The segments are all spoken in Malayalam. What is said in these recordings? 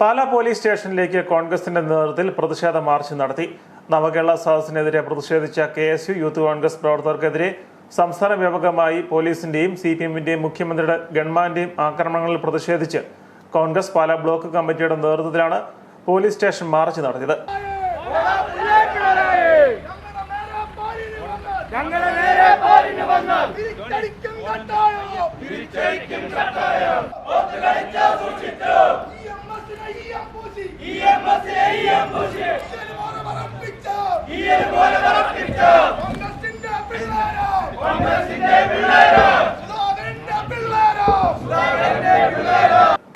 പാലാ പോലീസ് സ്റ്റേഷനിലേക്ക് കോൺഗ്രസിന്റെ നേതൃത്വത്തിൽ പ്രതിഷേധ മാർച്ച് നടത്തി. നവകേരള സദസ്സിനെതിരെ പ്രതിഷേധിച്ച K S U youth Congress പ്രവർത്തകർക്കെതിരെ സംസ്ഥാന വ്യാപകമായി പോലീസിന്റെയും സി പി എമ്മിന്റെയും മുഖ്യമന്ത്രിയുടെ ഗൺമാന്റെയും ആക്രമണങ്ങളിൽ പ്രതിഷേധിച്ച് കോൺഗ്രസ് പാലാ ബ്ലോക്ക് കമ്മിറ്റിയുടെ നേതൃത്വത്തിലാണ് പോലീസ് സ്റ്റേഷൻ മാർച്ച് നടത്തിയത്.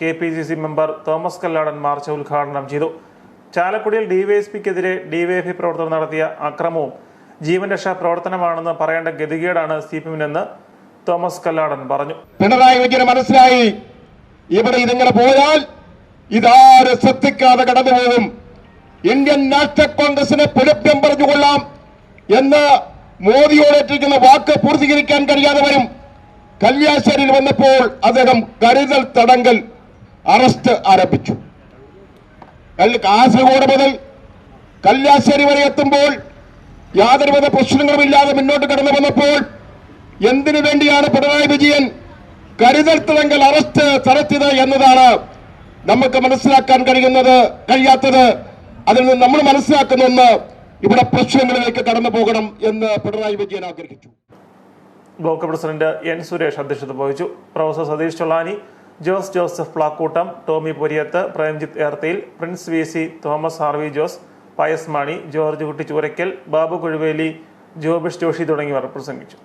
K P C C member Thomas Kalladan march ഉദ്ഘാടനം ചെയ്തു. ചാലക്കുടിയിൽ ഡിവൈഎസ്പിക്കെതിരെ ഡിവൈഎഫ്ഐ പ്രവർത്തകർ നടത്തിയ അക്രമവും ജീവൻ രക്ഷാ പ്രവർത്തനമാണെന്ന് പറയേണ്ട ഗതികേടാണ് സി പി എമ്മിനെന്ന് തോമസ് കല്ലാടൻ പറഞ്ഞു. പിണറായി വിജയന് മനസ്സിലായി. ഇവിടെ ഇതിങ്ങനെ പോയാൽ ഇതാര് ശ്രദ്ധിക്കാതെ കടന്നുപോകും? ഇന്ത്യൻ നാഷണൽ കോൺഗ്രസിനെ പുലപ്പ്യം പറഞ്ഞുകൊള്ളാം എന്ന് മോദിയോട് ഏറ്റിരിക്കുന്ന വാക്ക് പൂർത്തീകരിക്കാൻ കഴിയാതെ വരും. കല്യാശ്ശേരിയിൽ വന്നപ്പോൾ അദ്ദേഹം കരുതൽ തടങ്കൽ അറസ്റ്റ് ആരംഭിച്ചു. കാസർഗോഡ് മുതൽ കല്യാശ്ശേരി വരെ എത്തുമ്പോൾ യാതൊരുവിധ പ്രശ്നങ്ങളുമില്ലാതെ മുന്നോട്ട് കടന്നു വന്നപ്പോൾ എന്തിനു വേണ്ടിയാണ് പിണറായി വിജയൻ കരുതൽ തടങ്കൽ അറസ്റ്റ് നടത്തിയത് എന്നതാണ് നമുക്ക് മനസ്സിലാക്കാൻ കഴിയുന്നത് കഴിയാത്തത് അതിൽ നിന്ന് നമ്മൾ മനസ്സിലാക്കുന്ന ഒന്ന് ഇവിടെ പ്രശ്നങ്ങളിലേക്ക് കടന്നു പോകണം എന്ന് പിണറായി വിജയൻ ആഗ്രഹിച്ചു. ബ്ലോക്ക് പ്രസിഡന്റ് എൻ സുരേഷ് അധ്യക്ഷത വഹിച്ചു. Professor Satheesh Chollani Jose Joseph Plakoottam Tomy Poriyath Premjith Erthayil Prince V C Thomas Harvey Jose Pius Mani George Kutty Chooraykkal Babu കൊഴുവേലി Jobish Joshi തുടങ്ങിയവർ പ്രസംഗിച്ചു.